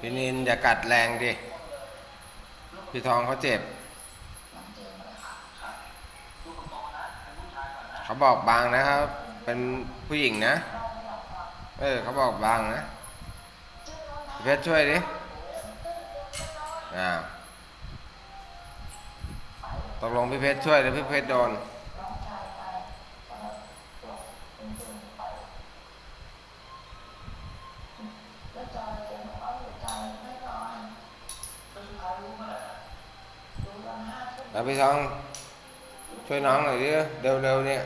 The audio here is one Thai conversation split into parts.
พี่นินอย่ากัดแรงดิ พี่ทองเขาเจ็บ เขาบอกบางนะครับ เป็นผู้หญิงนะ เออเขาบอกบางนะพีเพชรช่วยดิอ้าตกลงพี่เพชรช่วยหรือพี่เพชรโดน แล้วพี่ทอง ช่วยน้องหน่อยดิเร็วๆเนี่ย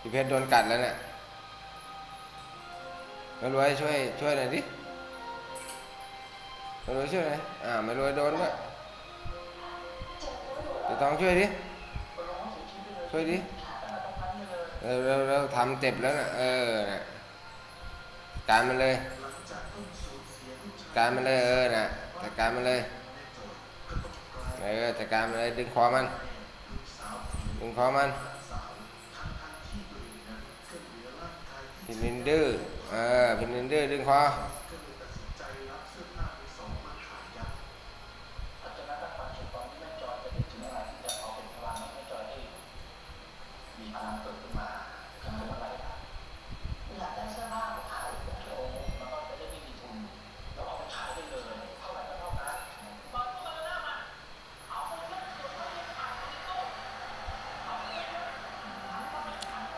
พี่เพชรโดนกัดแล้วเนี่ยไม่รวยช่วยช่วยหน่อยดิไม่รวยช่วยหน่อยอ่าไม่รวยโดนด้วยพี่ทองช่วยดิช่วยดิเร็วเร็วเร็วทำเจ็บแล้วนะเออนะการมันเลย การมันเลยเออนะจัดการมันเลย เออจัดการมันเลยดึงคอมัน ดึงคอมันพินินดื้อเออพินินดื้อดึงคอเ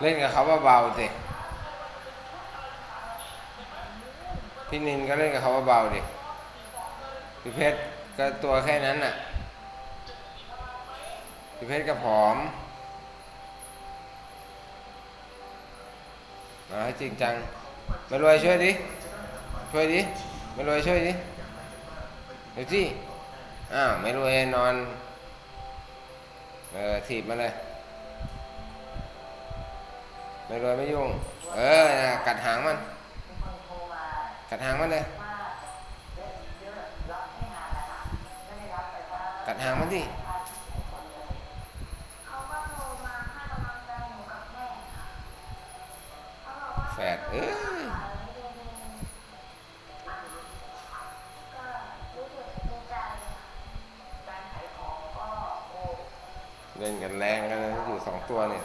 เล่นกับเขาเบาๆสิพี่นินก็เล่นกับเขาเบาๆดิพี่เพชรก็ตัวแค่นั้นน่ะพี่เพชรก็ผอมเอาให้จริงจังมารวยช่วยดิ ช่วยดิมารวยช่วยดิเดี๋ยวสิอ้าวไม่รวยนอน เออถีบมาเลย ไม่รวยไม่ยุ่ง เออนะกัดหางมัน กัดหางมันเลยกัดหางมันดิเขาก็โทรมาให้กำลังใจหนูกับแม่ค่ะเขาบอกว่าแฝดเอ้ยขายเดือนหนึงก็รู้สึกดีใจค่ะการขายของก็โอ้เล่นกันแรงกันอยู่สองตัวเนี่ย